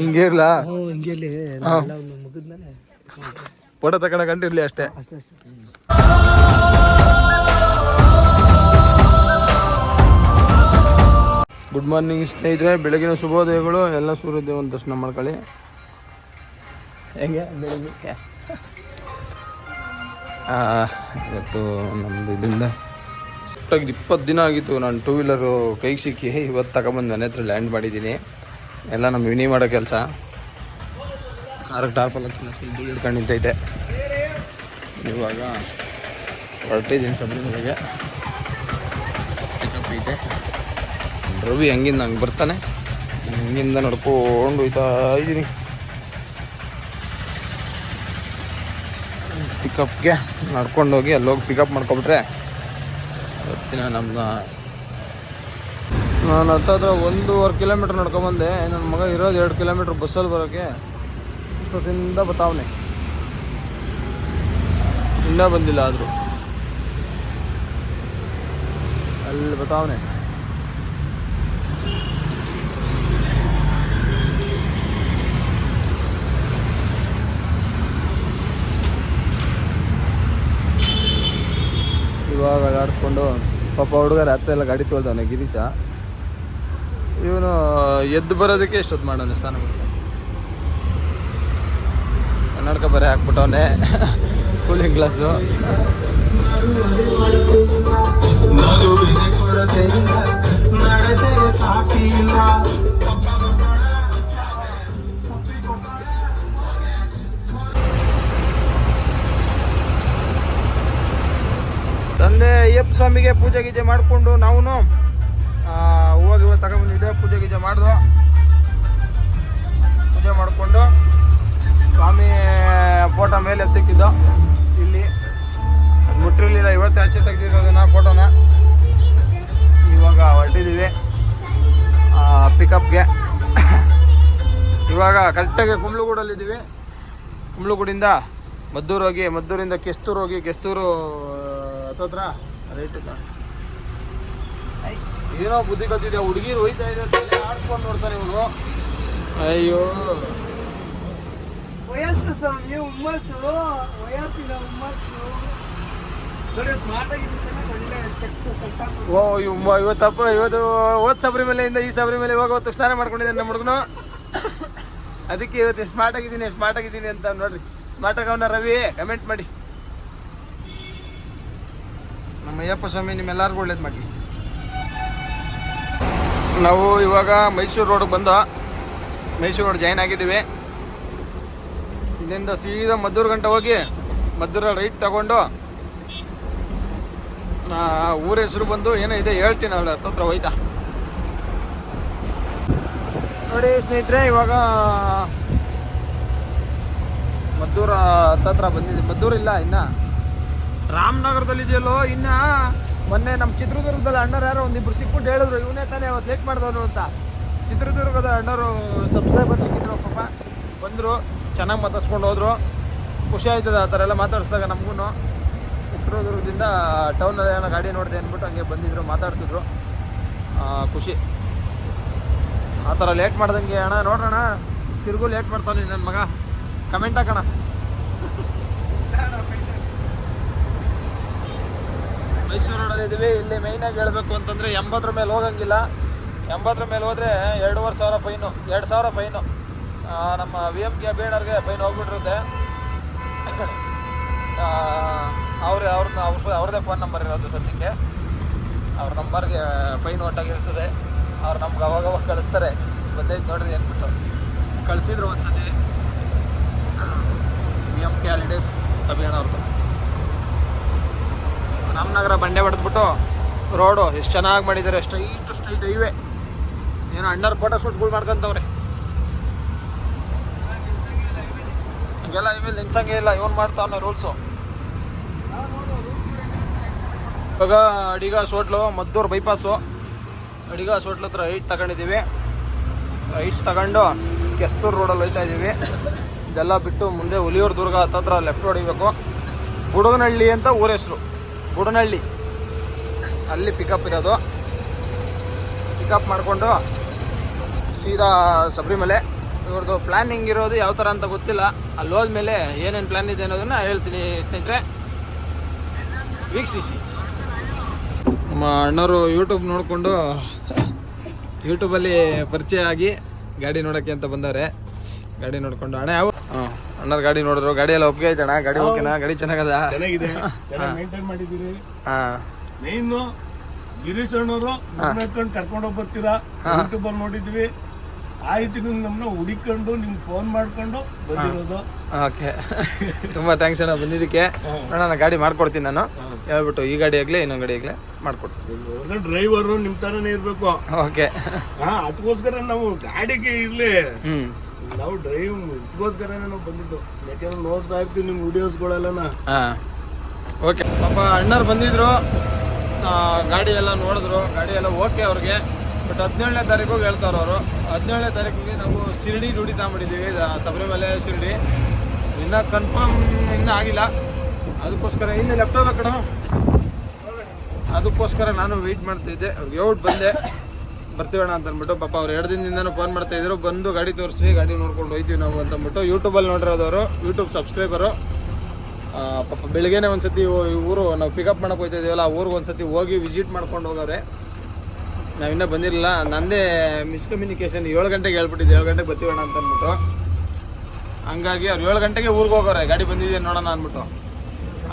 ಹಿಂಗೆ ಇರ್ಲ? ಹ್ಞೂ ಹಿಂಗೆ ಇಲ್ಲಿ ಎಲ್ಲ ಮುಗಿದ್ಮೇಲೆ ಫೋಟೋ ತಗೊಂಡ ಕಂಡಿರ್ಲಿ ಅಷ್ಟೇ. ಅಷ್ಟೇ ಅಷ್ಟೇ. ಗುಡ್ ಮಾರ್ನಿಂಗ್ ಸ್ನೇಹಿತರೆ. ಬೆಳಗಿನ ಶುಭೋದಯಗಳು. ಎಲ್ಲ ಸೂರ್ಯೋದಯವನ್ನು ದರ್ಶನ ಮಾಡ್ಕೊಳ್ಳಿ. ಹೆಂಗೆ? ಬೆಳಿಗ್ಗೆ? ಇವತ್ತು ನಮ್ಮದು ಇದರಿಂದ ಇಪ್ಪತ್ತು ದಿನ ಆಗಿತ್ತು. ನಾನು ಟೂ ವೀಲರು ಕೈಗೆ ಸಿಕ್ಕಿ ಇವತ್ತು ತಗೊಂಬಂದು ನನ್ನ ಹತ್ರ ಲ್ಯಾಂಡ್ ಮಾಡಿದ್ದೀನಿ. ಎಲ್ಲ ನಮ್ಮ ವಿನಿ ಮಾಡೋ ಕೆಲಸ. ಕಾರಿಗೆ ಟಾರ್ಪಲ್ ಫುಲ್ ಹಿಡ್ಕೊಂಡು ನಿಂತೈತೆ. ಇವಾಗ ಹೊರಟಿದ್ದೀನಿ ಸಬ್ರಿಮಲೆಗೆ ಪಿಕಪ್ ಐತೆ. ರವಿ ಹಂಗಿಂದ ಹಂಗೆ ಬರ್ತಾನೆ? ಹಂಗಿಂದ ನಡ್ಕೊಂಡು ಹೋಯ್ತಾ ಇದ್ದೀನಿ ಪಿಕಪ್ಗೆ ನಡ್ಕೊಂಡೋಗಿ ಅಲ್ಲಿ ಹೋಗಿ ಪಿಕಪ್ ಮಾಡ್ಕೊಬಿಟ್ರೆ, ಇವತ್ತಿನ ನಮ್ಮ ನಾನು ಹತ್ತತ್ರ ಒಂದೂವರೆ ಕಿಲೋಮೀಟ್ರ್ ನಡ್ಕೊಂಬಂದೆ ನನ್ನ ಮಗ ಇರೋದು ಎರಡು ಕಿಲೋಮೀಟ್ರ್ ಬಸ್ಸಲ್ಲಿ ಬರೋಕ್ಕೆ ಇಷ್ಟೊತ್ತಿಂದ ಬತ್ತಾವನೆ. ಇನ್ನೂ ಬಂದಿಲ್ಲ ಆದರೂ. ಅಲ್ಲಿ ಬತ್ತಾವನೆ. ಇವಾಗ ಅಲ್ಲಾಡಿಸ್ಕೊಂಡು ಪಾಪ ಹುಡುಗರ ಹತ್ತೆಲ್ಲ ಗಾಡಿ ತೊಳ್ದವನೆ ಗಿರೀಶ. ಇವನು, ಎದ್ದು ಬರೋದಕ್ಕೆ ಎಷ್ಟೊತ್ತು ಮಾಡೋಣ ಸ್ನಾನ ಕನ್ನಡಕ ಬರೀ ಹಾಕ್ಬಿಟ್ಟವನೆ. Cooling glass. ತಂದೆ ಅಯ್ಯಪ್ಪ ಸ್ವಾಮಿಗೆ ಪೂಜೆ ಗೀಜೆ ಮಾಡಿಕೊಂಡು ನಾವು ಹೋಗಿ ಇವತ್ತು ಬಂದಿದೆ ಪೂಜೆ ಗೀಜೆ ಮಾಡಿದ್ವು ಪೂಜೆ ಮಾಡಿಕೊಂಡು ಸ್ವಾಮಿ ಫೋಟೋ ಮೇಲೆ ಎತ್ತಿಕ್ಕಿದ್ದು. ಇಲ್ಲಿ. ಅದು ಮುಟ್ಟಿರಲಿಲ್ಲ ಇವತ್ತು ಆಚೆ ತೆಗೆದಿರೋದನ್ನ ಫೋಟೋನ. ಇವಾಗ ಹೊರಟಿದ್ದೀವಿ ಪಿಕಪ್ಗೆ ಇವಾಗ ಕರೆಕ್ಟಾಗಿ ಕುಂಬ್ಳುಗೂಡಲ್ಲಿದ್ದೀವಿ ಕುಂಬ್ಳುಗೂಡಿಂದ ಮದ್ದೂರು ಹೋಗಿ, ಮದ್ದೂರಿಂದ ಕೆಸ್ತೂರು ಹೋಗಿ, ಕೆಸ್ತೂರು ಹತ್ತತ್ರ ರೈಟ್ ಏನೋ ಬುದ್ಧಿ ಕಲ್ತಿದೆ ಹುಡುಗಿರು ಹೋಯ್ತಾ ಇದೆ ತಲೆ ಆಡ್ಸ್ಕೊಂಡು ನೋಡ್ತಾನೆ ಇವನು ಅಯ್ಯೋ. ವಯಸ್ಸು ಸ್ವಾಮಿ ಹುಮ್ಮಸ್ಸು. ವಯಸ್ಸಿನ ಹುಮ್ಮಸ್ಸು. ಓ ಇವ್ ಇವತ್ತಪ್ಪ ಇವತ್ತು ಮೇಲೆ ಶಬರಿಮಲೆಯಿಂದ ಈ ಶಬರಿಮಲೆ ಹೋಗಿ ಹೊತ್ತು ಸ್ನಾನ ಮಾಡ್ಕೊಂಡಿದ್ದಾನೆ ನಮ್ಮ ಹುಡುಗನು. ಅದಕ್ಕೆ ಇವತ್ತು ಸ್ಮಾರ್ಟ್ ಆಗಿದ್ದೀನಿ ಸ್ಮಾರ್ಟ್ ಆಗಿದ್ದೀನಿ ಅಂತ ನೋಡ್ರಿ. ಸ್ಮಾರ್ಟ್ ಆಗವನ ರವಿ ಕಮೆಂಟ್ ಮಾಡಿ. ನಮ್ಮ ಅಯ್ಯಪ್ಪ ಸ್ವಾಮಿ ನಿಮ್ಮೆಲ್ಲರಿಗೂ ಒಳ್ಳೇದು ಮಾಡಿ ನಾವು ಇವಾಗ ಮೈಸೂರು ರೋಡ್ಗೆ ಬಂದ. ಮೈಸೂರು ರೋಡ್ ಜಾಯ್ನ್ ಆಗಿದ್ದೀವಿ. ಇಲ್ಲಿಂದ ಸೀದಾ ಮದ್ದೂರು ಗಂಟೆ ಹೋಗಿ ಮದ್ದೂರ ರೈಟ್ ತಗೊಂಡು ಊರ ಹೆಸರು ಬಂದು ಏನೋ ಇದೆ ಹೇಳ್ತೀನಿ ಅವಳ ಹತ್ತತ್ರ ಹೋಯ್ತಾ. ನೋಡಿ ಸ್ನೇಹಿತರೆ, ಇವಾಗ ಮದ್ದೂರ ಹತ್ತತ್ರ ಬಂದಿದೆ ಮದ್ದೂರು ಇಲ್ಲ ಇನ್ನ. ರಾಮನಗರದಲ್ಲಿ ಇದೆಯಲ್ಲೋ ಇನ್ನ? ಮೊನ್ನೆ ನಮ್ಮ ಚಿತ್ರದುರ್ಗದಲ್ಲಿ ಅಣ್ಣರು ಯಾರೋ ಒಂದಿಬ್ರು ಸಿಕ್ಬಿಟ್ಟು ಹೇಳಿದ್ರು, ಇವನೇ ತಾನೇ ಅವತ್ತು ಲೇಟ್ ಮಾಡಿದವನು ಅಂತ. ಚಿತ್ರದುರ್ಗದ ಅಣ್ಣರು ಸಬ್ಸ್ಕ್ರೈಬರ್ ಸಿಕ್ಕಿದ್ರು, ಪಾಪ. ಬಂದರು, ಚೆನ್ನಾಗಿ ಮಾತಾಡ್ಸ್ಕೊಂಡು ಹೋದ್ರು. ಖುಷಿ ಆಯ್ತದ ಆ ಥರ ಎಲ್ಲ ಮಾತಾಡಿಸಿದಾಗ ನಮಗೂ ಚಿತ್ರದುರ್ಗದಿಂದ ಟೌನಲ್ಲಿ ಏನೋ ಗಾಡಿ ನೋಡಿದೆ ಅಂದ್ಬಿಟ್ಟು ಹಂಗೆ ಬಂದಿದ್ರು, ಮಾತಾಡ್ಸಿದ್ರು. ಖುಷಿ. ಆ ಥರ ಲೇಟ್ ಮಾಡ್ದಂಗೆ ಅಣ್ಣ ನೋಡೋಣ ತಿರುಗು ಲೇಟ್ ಮಾಡ್ತಾನೆ ನನ್ನ ಮಗ. ಕಮೆಂಟ್ ಹಾಕೋಣ ಮೈಸೂರು ರೋಡಲ್ಲಿ ಇದ್ದೀವಿ ಇಲ್ಲಿ ಮೇಯ್ನಾಗಿ ಹೇಳಬೇಕು ಅಂತಂದರೆ ಎಂಬತ್ತರ ಮೇಲೆ ಹೋಗಂಗಿಲ್ಲ. ಎಂಬತ್ತರ ಮೇಲೆ ಹೋದರೆ ಎರಡೂವರೆ ಸಾವಿರ ಫೈನು ಎರಡು ಸಾವಿರ ಫೈನು ನಮ್ಮ ವಿ ಎಂ ಕೆ ಬೇಣರ್ಗೆ ಫೈನ್ ಹೋಗ್ಬಿಟ್ಟಿರುತ್ತೆ. ಅವ್ರ ಅವ್ರನ್ನ ಅವ್ರ ಅವ್ರದ್ದೇ ಫೋನ್ ನಂಬರ್ ಇರೋದು ಸದ್ಯಕ್ಕೆ. ಅವ್ರ ನಂಬರ್ಗೆ ಫೈನ್ ಒಟ್ಟಾಗಿರ್ತದೆ. ಅವ್ರು ನಮ್ಗೆ ಅವಾಗ ಅವಾಗ ಕಳಿಸ್ತಾರೆ. ಬಂದೈತೆ ನೋಡ್ರಿ ಅಂದ್ಬಿಟ್ಟು. ಕಳಿಸಿದ್ರು ಒಂದ್ಸತಿ. ವಿ ಎಂ ಕೆ ಹಾಲಿಡೇಸ್ ಅಭಿಯಾನ ಅವ್ರದ್ದು ರಾಮನಗರ ಬಂಡೆ ಹೊಡೆದ್ಬಿಟ್ಟು ರೋಡು ಎಷ್ಟು ಚೆನ್ನಾಗಿ ಮಾಡಿದ್ದಾರೆ ಸ್ಟ್ರೈಟ್ ಸ್ಟ್ರೈಟ್ ಹೈವೇ. ಏನೋ ಅಣ್ಣರ್ ಫೋಟೋ ಶೂಟ್ಗಳು ಮಾಡ್ಕೊಂತವ್ರೆ. ಹಂಗೆಲ್ಲ ಹೈವೇ ನಿಲ್ಸಂಗೆ ಇಲ್ಲ, ಇವನು ಮಾಡ್ತಾವನೆ ರೂಲ್ಸು ಇವಾಗ ಅಡಿಗಾಸ್ ಸೋಟ್ಲು, ಮದ್ದೂರು ಬೈಪಾಸು ಅಡಿಗಾಸ್ ಸೋಟ್ಲ ಹತ್ರ ರೈಟ್ ತಗೊಂಡಿದ್ದೀವಿ. ರೈಟ್ ತಗೊಂಡು ಕೆಸ್ತೂರು ರೋಡಲ್ಲಿ ಹೋಯ್ತಾ ಇದ್ದೀವಿ. ಇದೆಲ್ಲ ಬಿಟ್ಟು ಮುಂದೆ ಹುಲಿಯೂರು ದುರ್ಗ ಹತ್ತತ್ರ ಲೆಫ್ಟ್ ಹೊಡಿಬೇಕು. ಗುಡುಗನಹಳ್ಳಿ ಅಂತ ಊರ ಹೆಸರು. ಬುಡನಹಳ್ಳಿ ಅಲ್ಲಿ ಪಿಕಪ್ ಇರೋದು. ಪಿಕಪ್ ಮಾಡಿಕೊಂಡು ಸೀದಾ ಶಬರಿಮಲೆ ಇವ್ರದ್ದು ಪ್ಲಾನಿಂಗ್ ಇರೋದು ಯಾವ ಥರ ಅಂತ ಗೊತ್ತಿಲ್ಲ. ಅಲ್ಲಿ ಹೋದ್ಮೇಲೆ ಏನೇನು ಪ್ಲಾನ್ ಇದೆ ಅನ್ನೋದನ್ನು ಹೇಳ್ತೀನಿ ಸ್ನೇಹಿತರೆ. ವೀಕ್ಷಿಸಿ. ನಮ್ಮ ಅಣ್ಣವರು ಯೂಟ್ಯೂಬ್ ನೋಡಿಕೊಂಡು ಯೂಟ್ಯೂಬಲ್ಲಿ ಪರಿಚಯ ಆಗಿ ಗಾಡಿ ನೋಡೋಕ್ಕೆ ಅಂತ ಬಂದವ್ರೆ ಗಾಡಿ ನೋಡಿಕೊಂಡು ಅಣ್ಣ ಯಾವ ಹಾಂ. ಅಣ್ಣರ ಗಾಡಿ ನೋಡಿದ್ರು ಗಾಡಿ ಎಲ್ಲ ಒಪ್ಪಿಗೆ ಆಯ್ತಣ್ಣ? ಗಾಡಿ ಓಕೆನಾ? ಗಾಡಿ ಚೆನ್ನಾಗದ? ಚೆನ್ನಾಗಿದೆ. ಚೆನ್ನಾಗಿ ಮೇಂಟೈನ್ ಮಾಡಿದ್ದೀರಿ. ಹಾಂ. ಮೇಯ್ನು ಗಿರೀಶ್ ಅಣ್ಣವರು ನಡ್ಕೊಂಡು ಕರ್ಕೊಂಡು ಹೋಗಿ ಬರ್ತೀರಾ ಯೂಟ್ಯೂಬ್ ಅಲ್ಲಿ ನೋಡಿದ್ವಿ. ಆಯ್ತು ನೀವು ನಮ್ಮನ್ನ ಹುಡಿಕೊಂಡು ನಿಮ್ಗೆ ಫೋನ್ ಮಾಡ್ಕೊಂಡು ಬಂದಿರೋದು. ಓಕೆ. ತುಂಬ ಥ್ಯಾಂಕ್ಸ್ ಅಣ್ಣ ಬಂದಿದ್ದಕ್ಕೆ. ಅಣ್ಣ ನಾನು ಗಾಡಿ ಮಾಡ್ಕೊಡ್ತೀನಿ ನಾನು. ಹೇಳ್ಬಿಟ್ಟು ಈ ಗಾಡಿ ಆಗಲಿ ಇನ್ನೊಂದು ಗಾಡಿ ಆಗಲಿ ಮಾಡ್ಕೊಡ್ತೀನಿ. ಡ್ರೈವರು ನಿಮ್ಮ ತರನೇ ಇರಬೇಕು. ಓಕೆ. ಹಾ ಅದಕ್ಕೋಸ್ಕರ ನಾವು ಗಾಡಿಗೆ ಇರ್ಲಿ. ಹ್ಞೂ ನಾವು ಡ್ರೈವ್ ಇದಕ್ಕೋಸ್ಕರನೇ ನಾವು ಬಂದಿದ್ದು. ಯಾಕೆಂದ್ರೆ ನೋಡ್ತಾ ಇರ್ತೀವಿ ನಿಮ್ ವಿಡಿಯೋಸ್ಗಳೆಲ್ಲನ ಹಾಂ. ಓಕೆ ಪಾಪ ಅಣ್ಣರು ಬಂದಿದ್ರು. ಗಾಡಿ ಎಲ್ಲ ನೋಡಿದ್ರು. ಗಾಡಿ ಎಲ್ಲ ಓಕೆ ಅವ್ರಿಗೆ. ಬಟ್ ಹದಿನೇಳನೇ ತಾರೀಕು ಹೇಳ್ತಾರೆ ಅವರು. ಹದಿನೇಳನೇ ತಾರೀಕಿಗೆ ನಾವು ಶಿರಡಿ ಡ್ಯೂಟಿ ತಗೊಂಬಿಟ್ಟಿದ್ದೀವಿ ಸಬರಿಮಲೆ ಶಿರಡಿ. ಇನ್ನೂ ಕನ್ಫರ್ಮ್ ಇನ್ನೂ ಆಗಿಲ್ಲ. ಅದಕ್ಕೋಸ್ಕರ ಇನ್ನು ಲೆಫ್ಟ್ ಹೋಗ್ಬೇಕು ಅದಕ್ಕೋಸ್ಕರ ನಾನು ವೆಯ್ಟ್ ಮಾಡ್ತಿದ್ದೆ ಅವ್ರಿಗೆ ಔಟ್ ಬಂದೆ. ಬರ್ತೀವಣ್ಣ ಅಂತ ಅಂದ್ಬಿಟ್ಟು ಪಾಪ ಅವ್ರು ಎರಡು ದಿನದಿಂದನೂ ಫೋನ್ ಮಾಡ್ತಾ ಇದ್ರು. ಬಂದು ಗಾಡಿ ತೋರಿಸಿ ಗಾಡಿ ನೋಡ್ಕೊಂಡು ಹೋಯ್ತೀವಿ ನಾವು ಅಂತ ಅಂದ್ಬಿಟ್ಟು ಯೂಟ್ಯೂಬಲ್ಲಿ ನೋಡಿರೋದವರು ಯೂಟ್ಯೂಬ್ ಸಬ್ಸ್ಕ್ರೈಬರು ಪಾಪ ಬೆಳಿಗ್ಗೆನೆ ಒಂದು ಸತಿ ಊರು ನಾವು ಪಿಕಪ್ ಮಾಡಕ್ಕೆ ಹೋಗ್ತಾ ಇದೀವಲ್ಲ ಊರಿಗೆ ಊರಿಗೆ ಒಂದ್ಸತಿ ಹೋಗಿ ವಿಸಿಟ್ ಮಾಡ್ಕೊಂಡು ಹೋಗವ್ರೆ. ನಾವಿನ್ನೂ ಬಂದಿರಲಿಲ್ಲ. ನಂದೇ ಮಿಸ್ಕಮ್ಯುನಿಕೇಶನ್ ಏಳು ಗಂಟೆಗೆ ಹೇಳ್ಬಿಟ್ಟಿದ್ದೆ. ಏಳು ಗಂಟೆಗೆ ಬರ್ತೀವಣ್ಣ ಅಂತ ಅಂದ್ಬಿಟ್ಟು. ಹಂಗಾಗಿ ಅವ್ರು ಏಳು ಗಂಟೆಗೆ ಊರಿಗೆ ಹೋಗೋರೆ ಗಾಡಿ ಬಂದಿದೆ ನೋಡೋಣ ಅಂದ್ಬಿಟ್ಟು.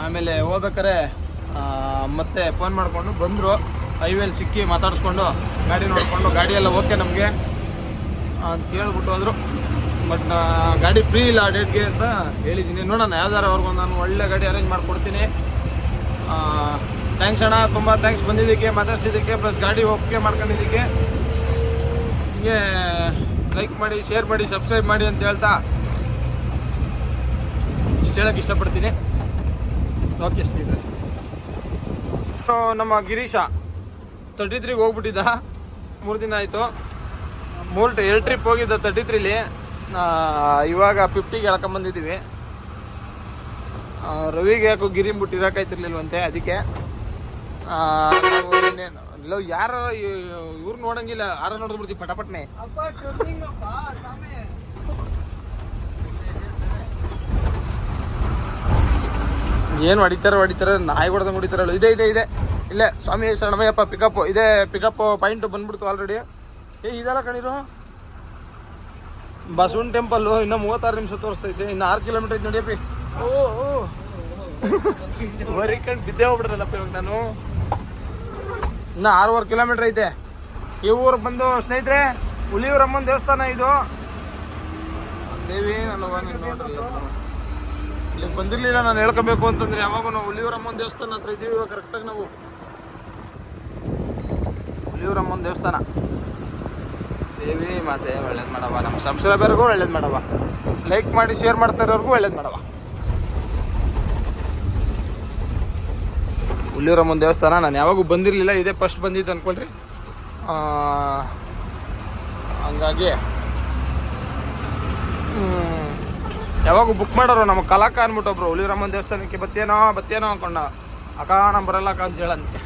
ಆಮೇಲೆ ಹೋಗ್ಬೇಕಾರೆ ಮತ್ತೆ ಫೋನ್ ಮಾಡಿಕೊಂಡು ಬಂದರು. ಹೈವೇಲಿ ಸಿಕ್ಕಿ ಮಾತಾಡಿಸ್ಕೊಂಡು ಗಾಡಿ ನೋಡಿಕೊಂಡು ಗಾಡಿಯೆಲ್ಲ ಓಕೆ ನಮಗೆ ಅಂತ ಹೇಳ್ಬಿಟ್ಟು ಹೋದರು. ಬಟ್ ಗಾಡಿ ಫ್ರೀ ಇಲ್ಲ ಆ ಡೇಟ್ಗೆ ಅಂತ ಹೇಳಿದ್ದೀನಿ ನೋಡೋಣ, ಯಾವ್ದಾರ ಅವ್ರಿಗೊಂದು ನಾನು ಒಳ್ಳೆ ಗಾಡಿ ಅರೇಂಜ್ ಮಾಡಿಕೊಡ್ತೀನಿ. ಥ್ಯಾಂಕ್ಸ್ ಅಣ್ಣ, ತುಂಬ ಥ್ಯಾಂಕ್ಸ್ ಬಂದಿದ್ದಕ್ಕೆ, ಮಾತಾಡ್ಸಿದ್ದಕ್ಕೆ ಪ್ಲಸ್ ಗಾಡಿ ಓಕೆ ಮಾಡ್ಕೊಂಡಿದ್ದಕ್ಕೆ. ಹೀಗೆ ಲೈಕ್ ಮಾಡಿ ಶೇರ್ ಮಾಡಿ ಸಬ್ಸ್ಕ್ರೈಬ್ ಮಾಡಿ ಅಂತ ಹೇಳ್ತಾ ಇಷ್ಟು ಹೇಳೋಕ್ಕೆ ಇಷ್ಟಪಡ್ತೀನಿ. ಓಕೆ ಸ್ನೇಹಿತರೆ. ನಮ್ಮ ಗಿರೀಶ. ತರ್ಟಿ ತ್ರೀಗೆ ಹೋಗ್ಬಿಟ್ಟಿದ್ದ. ಮೂರು ದಿನ ಆಯಿತು. ಮೂರು ಎರಡು ಟ್ರಿಪ್ ಹೋಗಿದ್ದ ತರ್ಟಿ ತ್ರೀಲಿ ಇವಾಗ ಫಿಫ್ಟಿಗೆ ಎಳ್ಕೊಂಬಂದಿದ್ದೀವಿ ರವಿಗೆ ಯಾಕೋ ಗಿರಿ ಮುಟ್ಟಿರೋಕಾಯ್ತಿರ್ಲಿಲ್ವಂತೆ ಅದಕ್ಕೆ. ಇನ್ನೇನು ಇಲ್ಲ ಯಾರ ಇವ್ರು ನೋಡಂಗಿಲ್ಲ ಯಾರ ನೋಡಿದ್ಬಿಡ್ತೀವಿ ಪಟಪಟ್ನೆ. ಏನು ಹೊಡಿತಾರೆ ಹೊಡಿತಾರೆ ನಾಯಿ ಹೊಡೆದಂಗೆ ಹೊಡಿತಾರಲ್ಲ ಇದೆ ಇದೆ ಇದೆ. ಇಲ್ಲೇ ಸ್ವಾಮಿ ಶರಣಮಯ್ಯಪ್ಪ ಪಿಕಪ್ ಇದೇ ಪಿಕಪ್ ಪಾಯಿಂಟ್ ಬಂದ್ಬಿಡ್ತು ಆಲ್ರೆಡಿ ಏ ಇದೆಲ್ಲ ಕಣಿರು? ಬಸವನ್ ಟೆಂಪಲ್ಲು ಇನ್ನೂ ಮೂವತ್ತಾರು ನಿಮಿಷ ತೋರಿಸ್ತೈತೆ ಇನ್ನು ಆರು ಕಿಲೋಮೀಟರ್ ಐತೆ ನಡಿಯಪ್ಪಿ ಓ ಓ. ಕಂಡು ಬಿದ್ದೆ ಹೋಗ್ಬಿಡ್ರಲ್ಲಪ್ಪ ಇವಾಗ ನಾನು. ಇನ್ನು ಆರೂವರೆ ಕಿಲೋಮೀಟ್ರ್ ಐತೆ. ಈ ಊರಿಗೆ ಬಂದು ಸ್ನೇಹಿತರೆ ಹುಲಿಯೂರಮ್ಮನ ದೇವಸ್ಥಾನ ಇದು. ದೇವಿ ನಾನು ಇಲ್ಲಿ ಬಂದಿರ್ಲಿಲ್ಲ ನಾನು ಹೇಳ್ಕೋಬೇಕು ಅಂತಂದ್ರೆ ಯಾವಾಗ ನಾವು ಹುಲಿಯೂರಮ್ಮನ ದೇವಸ್ಥಾನ ಹತ್ರ ಇದೀವಿ ಇವಾಗ ಕರೆಕ್ಟಾಗಿ ನಾವು. ಹುಲಿಯೂರಮ್ಮನ ದೇವಸ್ಥಾನ. ದೇವಿ ಮಾತೆ, ಒಳ್ಳೇದು ಮಾಡವ ನಮ್ಮ ಸಬ್ಸ್ಕ್ರೈಬರ್ಗೂ ಒಳ್ಳೇದು ಮಾಡವ ಲೈಕ್ ಮಾಡಿ ಶೇರ್ ಮಾಡ್ತಾ ಇರೋರ್ಗೂ ಒಳ್ಳೇದು ಮಾಡವ ಹುಲಿಯೂರಮ್ಮನ ದೇವಸ್ಥಾನ. ನಾನು ಯಾವಾಗೂ ಬಂದಿರಲಿಲ್ಲ, ಇದೇ ಫಸ್ಟ್ ಬಂದಿದ್ದು ಅಂದ್ಕೊಳ್ರಿ ಹಂಗಾಗಿ ಯಾವಾಗೂ ಬುಕ್ ಮಾಡೋರು ನಮ್ಮ ಕಲಾಕ ಅಂದ್ಬಿಟ್ಟು ಒಬ್ರು, ಹುಲಿರಾಮನ್ ದೇವಸ್ಥಾನಕ್ಕೆ ಬತ್ತೇನೋ ಬತ್ತೇನೋ ಅನ್ಕೊಂಡ ಅಕ್ಕ ನಂಬರಲ್ಲ ಬರಲ್ಲ ಅಕ್ಕ ಅಂತ ಹೇಳಂತೆ.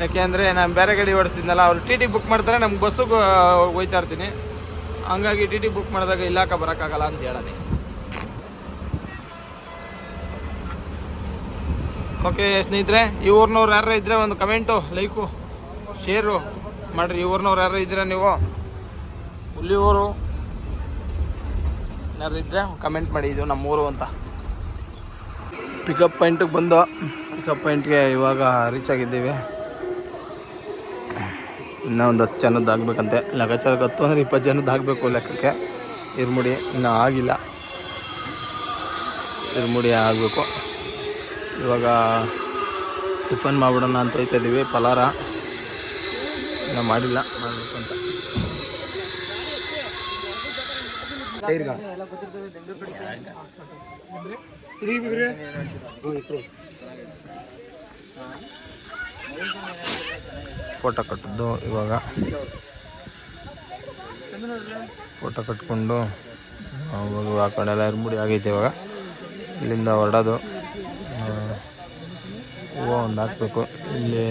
ಯಾಕೆಂದ್ರೆ ನಾನು ಬೇರೆ ಗಾಡಿ ಓಡಿಸ್ತಿದ್ನಲ್ಲ, ಅವ್ರು ಟಿ ಟಿ ಬುಕ್ ಮಾಡ್ತಾರೆ, ನಮ್ಗೆ ಬಸ್ಸಿಗೆ ಹೋಯ್ತಾ ಇರ್ತೀನಿ. ಹಂಗಾಗಿ ಟಿ ಟಿ ಬುಕ್ ಮಾಡಿದಾಗ ಇಲ್ಲಾಕ ಬರೋಕ್ಕಾಗಲ್ಲ ಅಂತ ಹೇಳಿ ಓಕೆ ಸ್ನೇಹಿತರೆ, ಈ ಊರಿನವ್ರು ಯಾರು ಇದ್ರೆ ಒಂದು ಕಮೆಂಟು ಲೈಕು ಶೇರು ಮಾಡಿರಿ. ಈ ಊರಿನವ್ರು ಯಾರು ಇದ್ದೀರಾ ನೀವು? ಹುಲಿಯೂರು ಯಾರು ಇದ್ರೆ ಕಮೆಂಟ್ ಮಾಡಿ, ಇದು ನಮ್ಮೂರು ಅಂತ. ಪಿಕಪ್ ಪಾಯಿಂಟಿಗೆ ಬಂದು ಪಿಕಪ್ ಪಾಯಿಂಟ್ಗೆ ಇವಾಗ ರೀಚ್ ಆಗಿದ್ದೀವಿ. ಇನ್ನೂ ಒಂದು ಹತ್ತು ಜನದ್ದು ಆಗಬೇಕಂತೆ. ಲೆಕ್ಕಾಚಾರಕ್ಕೆ ಹತ್ತು ಅಂದರೆ ಇಪ್ಪತ್ತು ಜನದ್ದು ಆಗಬೇಕು ಲೆಕ್ಕಕ್ಕೆ. ಇರ್ಮುಡಿ ಇನ್ನೂ ಆಗಿಲ್ಲ. ಇರ್ಮುಡಿ ಆಗಬೇಕು. ಇವಾಗ ಟಿಫನ್ ಮಾಡ್ಬಿಡೋಣ ಅಂತ ಹೋಯ್ತಾ ಇದ್ದೀವಿ ಪಲಾರ. ಇನ್ನೂ ಮಾಡಿಲ್ಲ. ಮಾಡಬೇಕು ಅಂತ. ಫೋಟೋ ಕಟ್ಟಿದ್ದು ಇವಾಗ. ಫೋಟೋ ಕಟ್ಕೊಂಡು ಆ ಕಡೆ ಎಲ್ಲ ಇರ್ಮುಡಿ ಆಗೈತೆ ಇವಾಗ. ಇಲ್ಲಿಂದ ಹೊರಡೋದು. ಹೂವು ಒಂದು ಹಾಕ್ಬೇಕು. ಇಲ್ಲಿ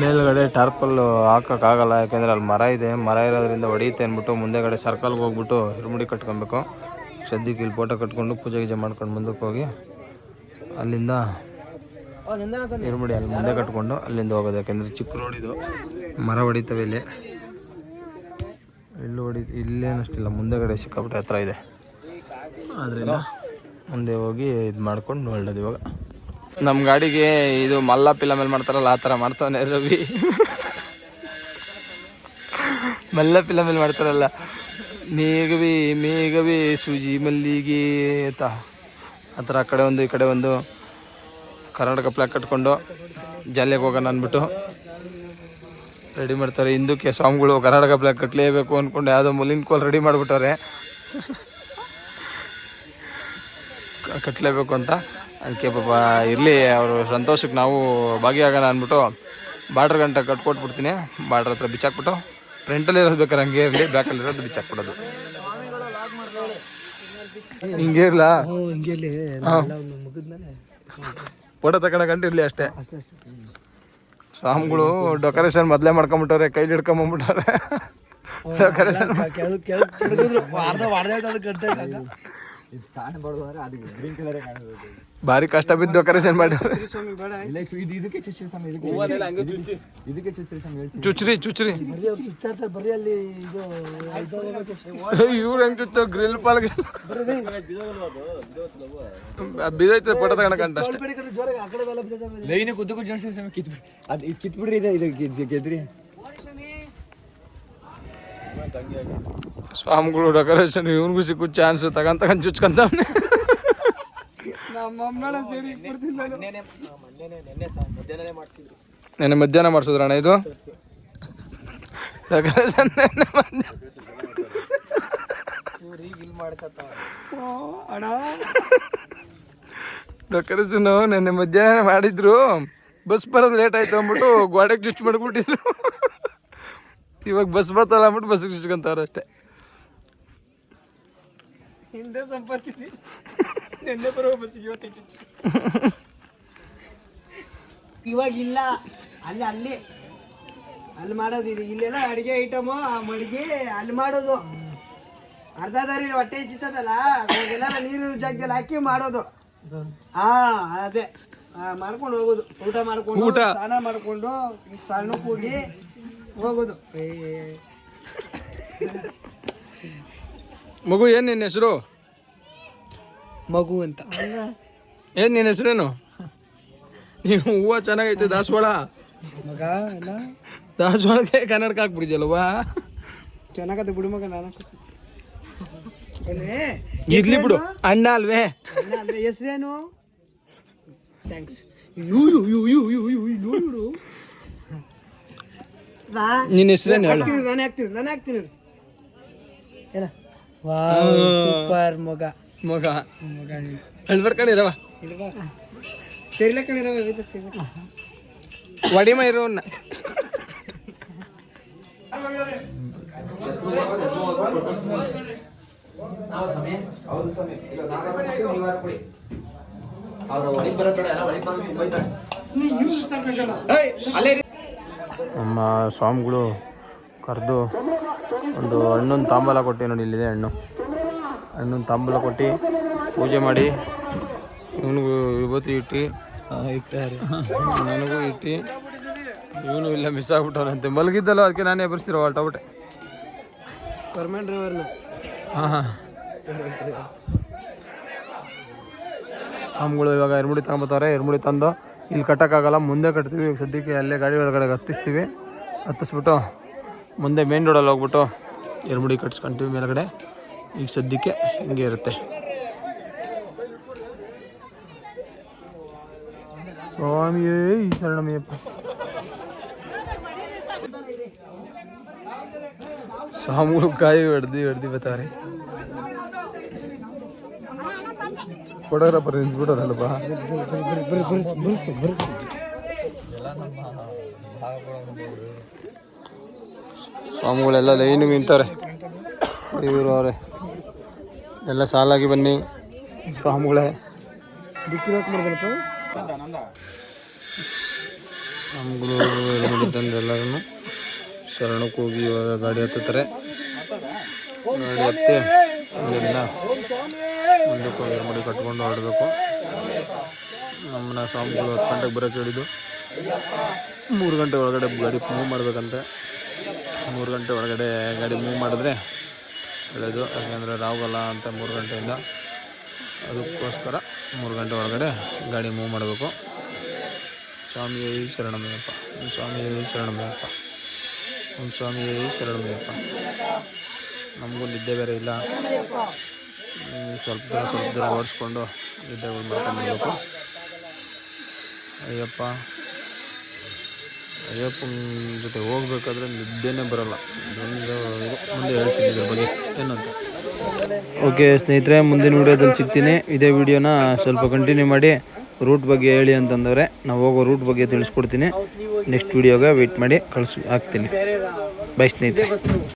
ಮೇಲ್ಗಡೆ ಟಾರ್ಪಲ್ ಹಾಕೋಕ್ಕಾಗಲ್ಲ ಯಾಕೆಂದರೆ ಅಲ್ಲಿ ಮರ ಇದೆ. ಮರ ಇರೋದ್ರಿಂದ ಹೊಡೆಯುತ್ತೆ ಅಂದ್ಬಿಟ್ಟು ಮುಂದೆಗಡೆ ಸರ್ಕಲ್ಗೆ ಹೋಗ್ಬಿಟ್ಟು ಹಿರುಮುಡಿ ಕಟ್ಕೊಬೇಕು. ಸದ್ಯಕ್ಕೆ ಇಲ್ಲಿ ಫೋಟೋ ಕಟ್ಕೊಂಡು ಪೂಜೆ ಗೀಜೆ ಮಾಡ್ಕೊಂಡು ಮುಂದಕ್ಕೆ ಹೋಗಿ ಅಲ್ಲಿಂದ ಇರುಮಡಿ ಅಲ್ಲಿ ಮುಂದೆ ಕಟ್ಕೊಂಡು ಅಲ್ಲಿಂದ ಹೋಗೋದು ಯಾಕೆಂದರೆ ಚಿಕ್ಕ ರೋಡ್ ಇದು. ಮರ ಹೊಡಿತವೆ ಇಲ್ಲಿ. ಇಲ್ಲಿ ಹೊಡಿ ಇಲ್ಲೇನಷ್ಟಿಲ್ಲ ಮುಂದೆಗಡೆ ಸಿಕ್ಕಾಪಟ್ಟೆ ಹತ್ರ ಇದೆ. ಅದರಿಂದ ಮುಂದೆ ಹೋಗಿ ಇದು ಮಾಡ್ಕೊಂಡು ಹೊರಡೋದು ಇವಾಗ. ನಮ್ಮ ಗಾಡಿಗೆ ಇದು ಮಲ್ಲ ಪಿಲ್ಲ ಮೇಲೆ ಮಾಡ್ತಾರಲ್ಲ ಆ ಥರ ಮಾಡ್ತಾವನೆ ರವಿ. ಮಲ್ಲ ಪಿಲ್ಲ ಮೇಲೆ ಮಾಡ್ತಾರಲ್ಲ. ಮೇಘವಿ ಮೇಘವಿ ಸೂಜಿ ಮಲ್ಲಿಗೆ ಅಂತ. ಆ ಥರ ಆ ಕಡೆ ಒಂದು, ಈ ಕಡೆ ಒಂದು ಕರ್ನಾಟಕ ಪ್ಲಾಕ್ ಕಟ್ಕೊಂಡು ಜಾಲಿಯಾಗಿ ಹೋಗೋಣ ಅಂದ್ಬಿಟ್ಟು ರೆಡಿ ಮಾಡ್ತಾರೆ. ಹಿಂದಕ್ಕೆ ಸ್ವಾಮಿಗಳು ಕರ್ನಾಟಕ ಪ್ಲಾಕ್ ಕಟ್ಟಲೇಬೇಕು ಅಂದ್ಕೊಂಡು ಯಾವುದೋ ಮುಲಿನ ಕೋಲ್ ರೆಡಿ ಮಾಡಿಬಿಟ್ಟವ್ರೆ. ಕಟ್ಟಲೇಬೇಕು ಅಂತ. ಅದಕ್ಕೆ ಪಾಪ ಇರಲಿ, ಅವರು ಸಂತೋಷಕ್ಕೆ ನಾವು ಭಾಗಿಯಾಗೋಣ ಅಂದ್ಬಿಟ್ಟು ಬಾರ್ಡ್ರ್ ಗಂಟೆ ಕಟ್ಕೊಟ್ಬಿಡ್ತೀನಿ. ಬಾರ್ಡ್ರ್ ಹತ್ರ ಬಿಚ್ಚಾಕ್ಬಿಟ್ಟು ಫ್ರಂಟಲ್ಲಿ ಇರೋದು ಬೇಕಾದ್ರೆ ಹಂಗೆ ಇರಲಿ ಬ್ಯಾಕಲ್ಲಿ ಇರೋದು ಬಿಚ್ಚಾಕ್ಬಿಡೋದು. ಹಿಂಗೆ ಇರಲಾ? ಹಿಂಗೆಲ್ಲಿ ಮುಗಿದ್ಮೇಲೆ ಫೋಟೋ ಗಂಟೆ ಇರಲಿ ಅಷ್ಟೇ. ಸ್ವಾಮಿಗಳು ಡೆಕೋರೇಷನ್ ಮೊದಲೇ ಮಾಡ್ಕೊಂಬಿಟ್ಟವ್ರೆ ಕೈಲಿ ಹಿಡ್ಕೊಂಬಂದ್ಬಿಟ್ಟವ್ರೆ. ಡೆಕೋರೇಷನ್ ಇದು ಅದು ಗ್ರೀನ್ ಭಾರಿ ಕಷ್ಟ ಬಿದ್ದು ಕರೆಸನ್ ಮಾಡಿ ಸ್ವಾಮಿ ಬೇಡ ಇದು- ಇದಕ್ಕೆ ಚುಚ್ಚಿ ಸ್ವಾಮಿ ಇದಕ್ಕೆ ಇದಕ್ಕೆ ಚುಚ್ಚಿ ಹೇಳ್ತೀನಿ. ಚುಚ್ರಿ ಚುಚ್ರಿ. ಬರೀ ಇದು ಹೆಂಗ್ ಚುಚ್ಚ. ಗ್ರಿಲ್ ಪಾಲ್ ಬಿದೈತೆ ಪಟದ ತಗೊಳಕಂತ ಅಷ್ಟೇ ಲೈನ್ ಕುದ್ದು ಕುದ್ದು ಜೋಡಿಸಿ ಸ್ವಾಮಿ ಕಿತ್ಬಿಡಿ ಅದು ಇದು ಕಿತ್ಬಿಡ್ರಿ ಇದು ಗೆದ್ರಿ. ಸ್ವಾಮಿಗಳು ಡೆಕೋರೇಷನ್ ಇವನ್ಗೂ ಸಿಕ್ಕು ಚಾನ್ಸ್ ತಗೊಂಡ್ ತಗೊಂಡ್ ನೆನೆ ಮಧ್ಯಾಹ್ನ ಮಾಡಿಸಿದ್ರಣ್ಣ ಇದು? ಡೆಕೋರೇಷನ್ ಡೆಕೋರೇಷನ್ ನೆನ್ನೆ ಮಧ್ಯಾಹ್ನ ಮಾಡಿದ್ರು. ಬಸ್ ಬರೋದು ಲೇಟ್ ಆಯ್ತು ಅಂದ್ಬಿಟ್ಟು ಗೋಡೆಗೆ ಚುಚ್ಚು ಮಾಡಿಬಿಟ್ಟಿದ್ರು. ಇವಾಗ ಬಸ್ ಬರ್ತಲ್ಲ ಅಂದ್ಬಿಟ್ಟು ಬಸ್ಸಿಗೆ ಚುಚ್ಕೊಂತವ್ರೆ ಅಷ್ಟೇ. ಹಿಂದೆ ಸಂಪರ್ಕಿಸಿ. ನಿನ್ನೆ ಬರುವ ಬಸ್ಸಿಗೆ ಇವತ್ತೇ. ಇವಾಗ ಇಲ್ಲ ಅಲ್ಲಿ ಅಲ್ಲಿ. ಅಲ್ಲಿ ಮಾಡೋದು ಇದು ಇಲ್ಲೆಲ್ಲ ಅಡುಗೆ ಐಟಮು ಆ ಮಡಿಗೆ ಅಲ್ಲಿ ಮಾಡೋದು. ಅರ್ಧ ದಾರಿ ಹೊಟ್ಟೆ ಸಿಗ್ತದಲ್ಲ ಅವಾಗೆಲ್ಲ ನೀರು ಜಾಗದಲ್ಲಿ ಹಾಕಿ ಮಾಡೋದು. ಹಾ ಅದೇ. ಮಾಡ್ಕೊಂಡು ಹೋಗೋದು. ಊಟ ಮಾಡ್ಕೊಂಡು ಊಟ. ಸ್ನಾನ ಮಾಡ್ಕೊಂಡು ಸಣ್ಣಕ್ಕೆ ಹೋಗಿ ಹೋಗೋದು ಮಗು ಏನು ನಿನ್ನ ಹೆಸರು ಮಗು ಅಂತ ಏನು ನಿನ್ನ ಹೆಸರೇನು ನೀವು ಹೂವು ಚೆನ್ನಾಗೈತೆ ದಾಸವಾಳ ಮಗ ಅಲ್ಲ ದಾಸವಾಳಕ್ಕೆ ಕನ್ನಡಕ್ಕೆ ಹಾಕ್ಬಿಡಿದ್ಯಲ್ವಾ ಚೆನ್ನಾಗತ್ತೆ ಬಿಡು ಮಗ ನಾನು ಇರ್ಲಿ ಬಿಡು ಅಣ್ಣ ಅಲ್ವೇ ಹೆಸರೇನು thanks you you you you you you you ನಿನ್ನ ಹೆಸರೇನು ಹೇಳು. ನಾನು ಹಾಕ್ತೀನಿ ನಾನು ಹಾಕ್ತೀನಿ ಏನ ವಾ ಸೂಪರ್ ಮೊಗ. ಮೊಗ. ಮೊಗ ಹೇಳ್ಬರ್ಕಣಿರವ ಸರಿಲ ಕಣಿರವ ಒಡಿಮ ಇರೋನ್ನ ಅವರ ಅಲ್ಲೇ ನಮ್ಮ ಸ್ವಾಮಿಗಳು ಕರೆದು ಒಂದು ಹಣ್ಣು ತಾಂಬೂಲ ಕೊಟ್ಟು ನೋಡಿ ಇಲ್ಲಿದೆ ಹಣ್ಣು. ಹಣ್ಣು ತಾಂಬೂಲ ಕೊಟ್ಟು ಪೂಜೆ ಮಾಡಿ ಇವನಿಗೂ ವಿಭೂತಿ ಇಟ್ಟು ನನಗೂ ಇಟ್ಟು ಇವನು ಇಲ್ಲ ಮಿಸ್ ಆಗ್ಬಿಟ್ಟವನಂತೆ. ಮಲಗಿದ್ದಲ್ಲ ಅದಕ್ಕೆ ನಾನೇ ಬರ್ಸ್ತಿರೋ ಹೊರಟೋಗ್ಬಿಟ್ಟೆ ಪರ್ಮನೆಂಟ್ ಡ್ರೈವರ್ನ ಹಾಂ ಹಾಂ. ಸ್ವಾಮಿಗಳು ಇವಾಗ ಎರ್ಮುಡಿ ತಗೊಂಬತ್ತಾರೆ ಎರ್ಮುಡಿ ತಂದು ಇಲ್ಲಿ ಕಟ್ಟೋಕ್ಕಾಗಲ್ಲ, ಮುಂದೆ ಕಟ್ತೀವಿ ಈಗ ಸದ್ಯಕ್ಕೆ ಅಲ್ಲೇ ಗಾಡಿ ಒಳಗಡೆ ಹತ್ತಿಸ್ತೀವಿ. ಹತ್ತಿಸ್ಬಿಟ್ಟು ಮುಂದೆ ಮೇನ್ ರೋಡಲ್ಲಿ ಹೋಗ್ಬಿಟ್ಟು ಎರ್ಮುಡಿ ಕಟ್ಸ್ಕೊಂತೀವಿ ಮೇಲ್ಗಡೆ. ಈಗ ಸದ್ಯಕ್ಕೆ ಹಿಂಗೆ ಇರುತ್ತೆ. ಸ್ವಾಮಿಯೇ ಶರಣಮಯ್ಯಪ್ಪ. ಸ್ವಾಮಿಗಳು ಕಾಯಿ ಹೊಡೆದು ಹೊಡೆದು ಬರ್ತಾರೆ ಫೋಟೋಗ್ರಾಫರ್ ನಿಲ್ಸ್ಬಿಟ್ಟವ್ರಲ್ಲಪ್ಪ ಸ್ವಾಮಿಗಳೆಲ್ಲ ಲೈನಿಗೆ ನಿಂತಾರೆ. ಇವರು ಅವರೇ. ಎಲ್ಲ ಸಾಲಾಗಿ ಬನ್ನಿ. ಸ್ವಾಮಿಗಳೇ. ಸ್ವಾಮಿಗಳು ಎಲ್ಲರೂ ಶರಣಕ್ಕೆ ಹೋಗಿ ಗಾಡಿ ಹತ್ತುತ್ತಾರೆ. ಗಾಡಿ ಹತ್ತಿ ಇದನ್ನ ಮುಂದಕ್ಕೆ ಮಾಡಿ ಕಟ್ಕೊಂಡು ಆಡಬೇಕು ನಮ್ಮನ್ನ ಸ್ವಾಮಿಗಳು ಹತ್ತು ಗಂಟೆಗೆ ಬರೋಕ್ಕೆ ಹೇಳಿದ್ದು ಮೂರು ಗಂಟೆ ಒಳಗಡೆ ಗಾಡಿ ಮೂವ್ ಮಾಡಬೇಕಂತೆ ಮೂರು ಗಂಟೆ ಒಳಗಡೆ ಗಾಡಿ ಮೂವ್ ಮಾಡಿದ್ರೆ ಹೇಳೋದು ಯಾಕೆಂದರೆ ರಾವಗಲ್ಲ ಅಂತ ಮೂರು ಗಂಟೆಯಿಂದ ಅದಕ್ಕೋಸ್ಕರ ಮೂರು ಗಂಟೆ ಒಳಗಡೆ ಗಾಡಿ ಮೂವ್ ಮಾಡಬೇಕು ಸ್ವಾಮಿಯೇ ಶರಣಮಯ್ಯಪ್ಪ ಸ್ವಾಮಿ ಸ್ವಾಮಿಯೇ ಶರಣಮಯ್ಯಪ್ಪ ಸ್ವಾಮಿ ಸ್ವಾಮಿಯೇ ಶರಣಮಯ್ಯಪ್ಪ ನಮಗೂ ನಿದ್ದೆ ಬೇರೆ ಇಲ್ಲ. ಸ್ವಲ್ಪ ದೂರ ಸ್ವಲ್ಪ ದೂರ ಓಡಿಸ್ಕೊಂಡು ನಿದ್ದೆಗಳು ಮಾಡ್ಕೊಂಡು ಅಯ್ಯಪ್ಪ. ಅಯ್ಯಪ್ಪ ಜೊತೆ ಹೋಗ್ಬೇಕಾದ್ರೆ ನಿದ್ದೆನೇ ಬರಲ್ಲ. ಮುಂದೆ ಹೇಳ್ತೀನಿ ಇದ್ರ ಬಗ್ಗೆ. ಏನಂತ ಓಕೆ ಸ್ನೇಹಿತರೆ, ಮುಂದಿನ ವಿಡಿಯೋದಲ್ಲಿ ಸಿಗ್ತೀನಿ. ಇದೇ ವಿಡಿಯೋನ ಸ್ವಲ್ಪ ಕಂಟಿನ್ಯೂ ಮಾಡಿ ರೂಟ್ ಬಗ್ಗೆ ಹೇಳಿ ಅಂತಂದರೆ ನಾವು ಹೋಗೋ ರೂಟ್ ಬಗ್ಗೆ ತಿಳಿಸ್ಕೊಡ್ತೀನಿ. ನೆಕ್ಸ್ಟ್ ವಿಡಿಯೋಗೆ ವೆಯ್ಟ್ ಮಾಡಿ ಕಳಿಸ್ ಹಾಕ್ತೀನಿ. ಬೈ ಸ್ನೇಹಿತರೆ.